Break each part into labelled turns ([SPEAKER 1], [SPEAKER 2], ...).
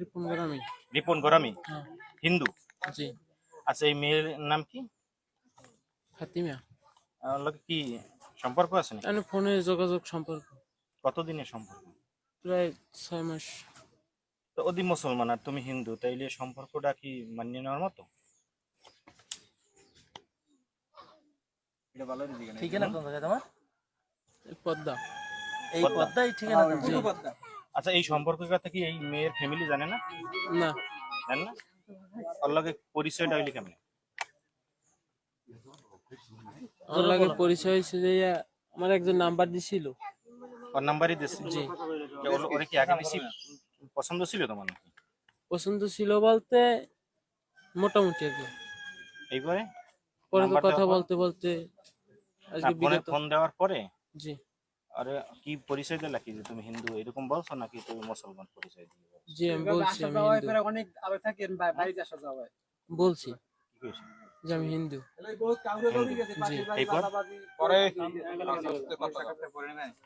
[SPEAKER 1] রিপন গ্রামে।
[SPEAKER 2] রিপন গোরামি হিন্দু।
[SPEAKER 1] জি।
[SPEAKER 2] আচ্ছা এই মেয়ের নাম কি?
[SPEAKER 1] ফাতিমা।
[SPEAKER 2] কি সম্পর্ক আছে
[SPEAKER 1] আমি ফোনে যোগাযোগ সম্পর্ক।
[SPEAKER 2] কতদিনের সম্পর্ক?
[SPEAKER 1] প্রায় ছয় মাস।
[SPEAKER 2] তো ওদি মুসলমান আর তুমি হিন্দু তাইলে সম্পর্কটা কি মানিয়ে নেওয়ার মতো?
[SPEAKER 3] কোন? জায়গায় তোমার?
[SPEAKER 1] পদ্মা।
[SPEAKER 3] এই পদ্মাই ঠিকানা
[SPEAKER 1] জি
[SPEAKER 2] আচ্ছা এই সম্পর্কের কথা কি এই মেয়ের ফ্যামিলি জানে না?
[SPEAKER 1] না।
[SPEAKER 2] জানে না? ওর লগে পরিচয়টা হইলে কেমন?
[SPEAKER 1] লাগে পরিচয় হয়েছে যে আমার একজন নাম্বার দিছিল।
[SPEAKER 2] ওর নাম্বারই দিচ্ছে
[SPEAKER 1] জি।
[SPEAKER 2] ওর- কি আগে পছন্দ ছিল তোমার নাকি?
[SPEAKER 1] পছন্দ ছিল বলতে মোটামুটি আর কি।
[SPEAKER 2] এইবারে?
[SPEAKER 1] পরে কথা বলতে বলতে আজকে
[SPEAKER 2] ফোন দেওয়ার পরে?
[SPEAKER 1] জি।
[SPEAKER 2] আরে কি পরিচয় দিলা কি যে তুমি হিন্দু? এরকম বলছো নাকি তুমি মুসলমান পরিচয় দিয়ে
[SPEAKER 1] জি আমি বলছি আমি হিন্দু।
[SPEAKER 4] অনেক আবে থাকেন বাড়িতে আসা যাওয়া হয়
[SPEAKER 1] বলছি যে আমি হিন্দু।
[SPEAKER 4] পরে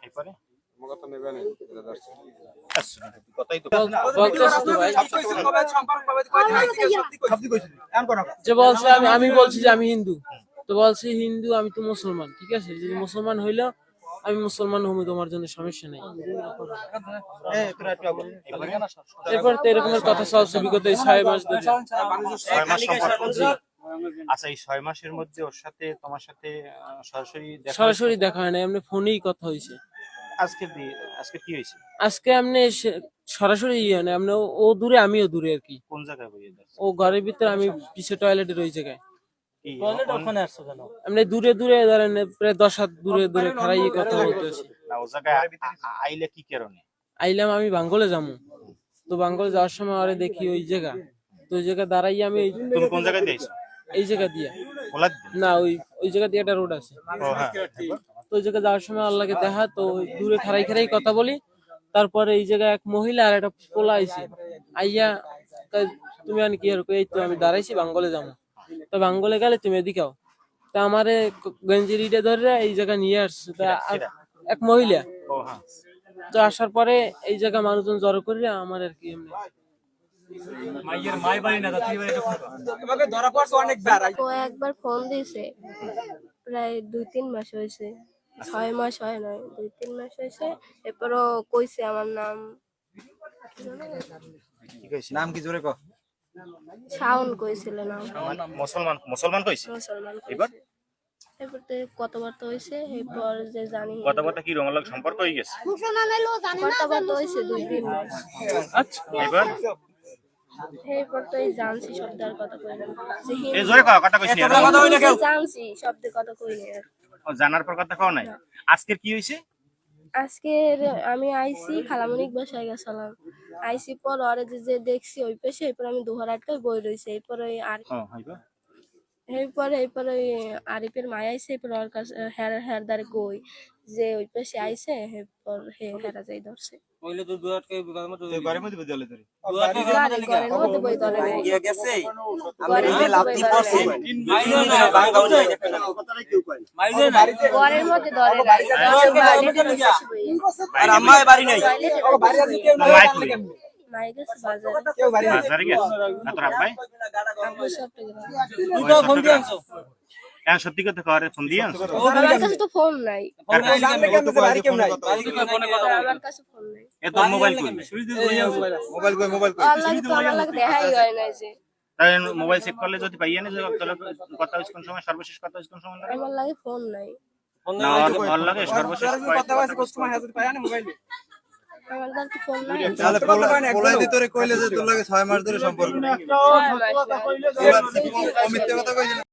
[SPEAKER 2] এরপরে? আচ্ছা, কথাই তো।
[SPEAKER 1] বল- বলতেছি তো ভাই। যে বলছে আমি আমি বলছি যে আমি হিন্দু। তো বলছি হিন্দু আমি তো মুসলমান ঠিক আছে? যদি মুসলমান হইল আমি মুসলমান হব তোমার জন্য সমস্যা নেই।
[SPEAKER 2] এরপর
[SPEAKER 1] তো এরকমের কথা চলছে বিগত এই ছয় মাস ধরে।
[SPEAKER 2] ছয় মাস সম্পর্ক আচ্ছা এই ছয় মাসের মধ্যে ওর সাথে তোমার সাথে সরাসরি দেখা
[SPEAKER 1] সরাসরি দেখা হয় না এমনি ফোনেই কথা হয়েছে।
[SPEAKER 2] আজকে আজকে কি হয়েছে?
[SPEAKER 1] আজকে এমনি সরাসরি ইয়ে না এমনি ও- ও দূরে আমিও দূরে আর কি।
[SPEAKER 2] কোন জায়গায়
[SPEAKER 1] ও ঘরের ভিতরে আমি পিছে টয়লেটের ওই জায়গায়। এমনি দূরে দূরে ধরেন প্রায় দশ হাত দূরে দূরে খাড়াইয়ে কথা বলতেছি।
[SPEAKER 2] আইলে কি কারণে?
[SPEAKER 1] আইলাম আমি বাঙ্গলে যাব তো বাঙ্গলে যাওয়ার সময় আরে দেখি ওই জায়গা। তো ওই জায়গা দাঁড়াই আমি এই-
[SPEAKER 2] তুমি কোন জায়গায় দিয়েছ?
[SPEAKER 1] এই জায়গা দিয়ে। না ওই ওই জায়গা দিয়ে একটা রোড আছে।
[SPEAKER 2] হ্যাঁ।
[SPEAKER 1] তো ওই জায়গা যাওয়ার সময় আল্লাহকে দেখা তো ওই দূরে খাড়াই খাড়াই কথা বলি। তারপরে এই জায়গায় এক মহিলা আর একটা পোলা আইছে। আইয়া তুমি আর কি আর কই, এই তো আমি দাঁড়াইছি বাঙ্গলে যাব তো বাঙ্গলে গেলে তুমি এদিকে আও। তা আমারে গঞ্জিরিটা ধরে এই জায়গা নিয়ে আসছে। তা এক মহিলা।
[SPEAKER 2] হ্যাঁ।
[SPEAKER 1] তো আসার পরে এই জায়গা মানুষজন জড়ো করে আমার আর কি এমনি।
[SPEAKER 5] একবার ফোন দিয়েছে। প্রায় দুই তিন মাস হয়েছে। ছয় মাস হয় নয় দুই তিন মাস হয়েছে। এরপরও কইছে আমার নাম।
[SPEAKER 2] কি
[SPEAKER 4] নাম কি জোরে কো
[SPEAKER 5] শাওন কইছিল নাম।
[SPEAKER 2] মুসলমান মুসলমান কইছে?
[SPEAKER 5] মুসলমান
[SPEAKER 2] এবার?
[SPEAKER 5] এরপর তো কথাবার্তা হয়েছে এরপর যে জানি
[SPEAKER 2] কথা কথা কি রঙালক সম্পর্ক হয়ে গেছে?
[SPEAKER 5] কথাবার্তা হয়েছে দুই তিন
[SPEAKER 1] আচ্ছা।
[SPEAKER 2] এবার?
[SPEAKER 5] এরপর তো এই জানছি শব্দের কথা কই
[SPEAKER 2] এই
[SPEAKER 5] হিন্দু-
[SPEAKER 2] জোরে কও, কথা কইছি আর।
[SPEAKER 5] যে জানছি শব্দের কথা কই না
[SPEAKER 2] জানার পর কথা কও নাই? আজকের কি হইছে?
[SPEAKER 5] আজকের আমি আইসি খালামনিক বাসায় গেছিলাম। আইসি পর ওরে যে- দেখছি ওই পেশে এরপর আমি দুহার আটকায় বই রয়েছে এরপর ওই আর এরপরে এরপর ওই আরিফের মায় আইসে এরপর ওর কাছে হ্যার হ্যার দ্বারে কই যে ওই পেশে আইসে এরপর হে হেরা যাই ধরছে।
[SPEAKER 3] কইলে তো দুয়ার কে বিঘার মতো
[SPEAKER 4] ঘরের মধ্যে বিদ্যালয় ধরে
[SPEAKER 5] গাড়ি ঘরের মধ্যে বই ধরে নাই
[SPEAKER 4] গিয়ে গেছে
[SPEAKER 5] ঘরের মধ্যে বই ধরে নাই।
[SPEAKER 3] মাইরে না বাঙ্গা হয়ে মাইরে না
[SPEAKER 5] ঘরের মধ্যে ধরে নাই বাইরে বসে বই।
[SPEAKER 4] আর আম্মা বাড়ি নাই ও বাড়ি আছে কেউ নাই
[SPEAKER 2] মাইক লই।
[SPEAKER 5] মাই গেছে বাজারে
[SPEAKER 4] কেউ বাড়ি নাই
[SPEAKER 2] বাজারে গেছে না তোর আব্বাই
[SPEAKER 5] আমি সব থেকে
[SPEAKER 3] তুই তো ফোন দিয়ে আনছো
[SPEAKER 2] হ্যাঁ সত্যি কথা ফোন দিয়ে
[SPEAKER 5] আমার কাছে তো ফোন নাই।
[SPEAKER 3] ফোন দিয়ে
[SPEAKER 4] জানলে কেমন তো বাড়ি কেউ নাই
[SPEAKER 5] আমার কাছে ফোন নাই।
[SPEAKER 2] এ মোবাইল কই?
[SPEAKER 4] মোবাইল কই মোবাইল কই?
[SPEAKER 5] আল্লাহ তো আমার লাগে দেখাই হয় না যে।
[SPEAKER 2] তাই মোবাইল চেক করলে যদি পাইয়ে না তাহলে কথা হইছে কোন সময় সর্বশেষ কথা হইছে কোন সময়? লাগে?
[SPEAKER 5] আমার লাগে ফোন নাই।
[SPEAKER 2] না লাগে সর্বশেষ
[SPEAKER 4] কথা হাজার না মোবাইল কইলে যে তোর লাগে 6 মাস ধরে সম্পর্ক।